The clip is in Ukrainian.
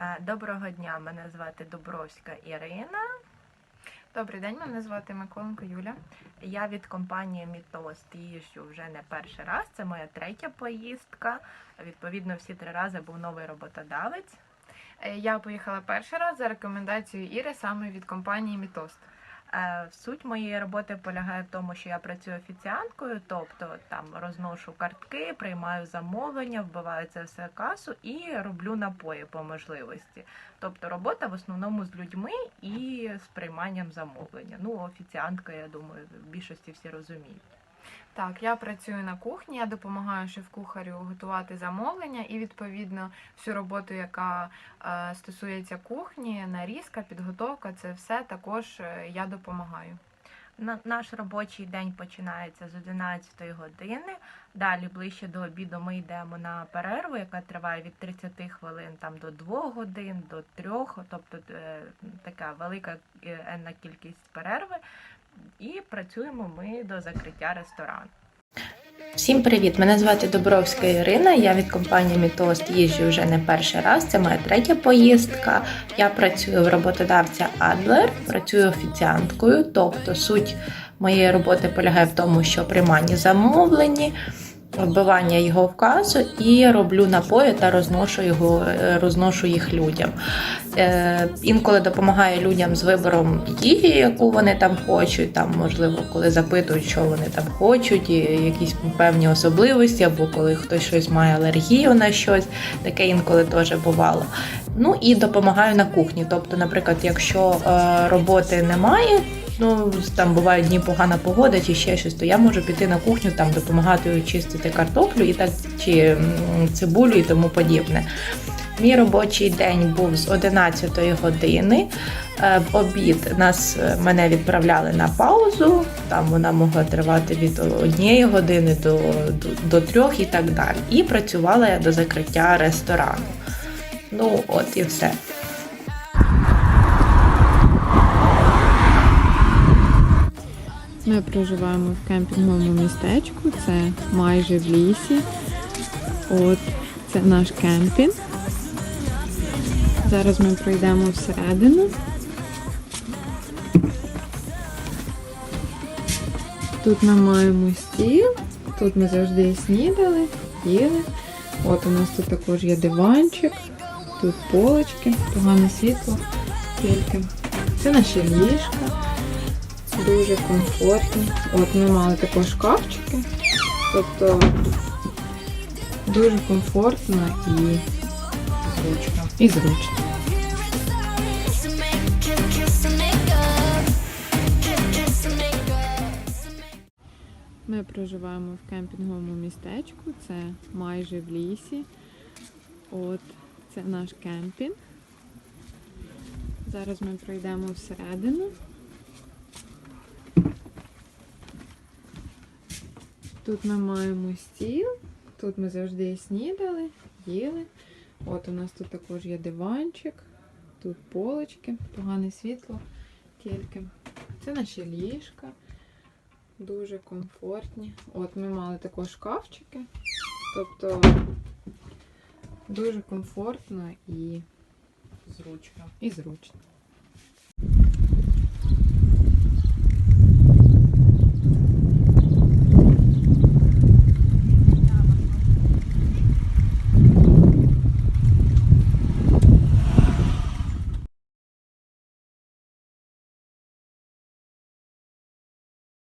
Е, Доброго дня, мене звати Дубровська Ірина. Добрий день, мене звати Миколенко Юля. Я від компанії Мітост їжджу вже не перший раз. Це моя третя поїздка. Відповідно, всі три рази був новий роботодавець. Е, Я поїхала перший раз за рекомендацією Іри саме від компанії Мітост. Е, Суть моєї роботи полягає в тому, що я працюю офіціанткою, тобто там розношу картки, приймаю замовлення, вбиваю це все касу і роблю напої по можливості. Тобто робота в основному з людьми і з прийманням замовлення. Ну, офіціантка, я думаю, в більшості всі розуміють. Так, я працюю на кухні, я допомагаю шеф-кухарю готувати замовлення і відповідно всю роботу, яка е, стосується кухні, нарізка, підготовка, це все також е, я допомагаю. Наш робочий день починається з 11 години. Далі ближче до обіду ми йдемо на перерву, яка триває від 30 хвилин там до 2 годин, до 3, тобто е, така велика е, енна кількість перерви. І працюємо ми до закриття ресторану. Всім привіт! Мене звати Добровська Ірина. Я від компанії Мітост їжджу вже не перший раз. Це моя третя поїздка. Я працюю в роботодавця Адлер, працюю офіціанткою. Тобто суть моєї роботи полягає в тому, що приймання замовлені, вбивання його в касу і роблю напої та розношу його, е, розношу їх людям. Е, інколи допомагаю людям з вибором їжі, яку вони там хочуть. Там, можливо, коли запитують, що вони там хочуть, і якісь певні особливості, або коли хтось щось має алергію на щось, таке інколи теж бувало. Ну і допомагаю на кухні. Тобто, наприклад, якщо е, роботи немає. Ну, там бувають дні погана погода чи ще щось, то я можу піти на кухню, там допомагати чистити картоплю і так чи цибулю і тому подібне. Мій робочий день був з 11 години. Е, В обід нас е, мене відправляли на паузу. Там вона могла тривати від однієї години до, до, до трьох і так далі. І працювала я до закриття ресторану. Ну, от і все. Ми проживаємо в кемпінговому містечку, це майже в лісі. От це наш кемпінг. Зараз ми пройдемо всередину. Тут ми маємо стіл, тут ми завжди снідали, їли. От у нас тут також є диванчик, тут полочки, погане світло тільки. Це наші ліжка дуже комфортно. От ми мали також шкафчики. Тобто дуже комфортно і зручно. І зручно. Ми проживаємо в кемпінговому містечку, це майже в лісі. От це наш кемпінг. Зараз ми пройдемо всередину. Тут ми маємо стіл, тут ми завжди снідали, їли. От у нас тут також є диванчик, тут полочки, погане світло тільки. Це наші ліжка, дуже комфортні. От ми мали також шкафчики. Тобто дуже комфортно і зручно. І зручно.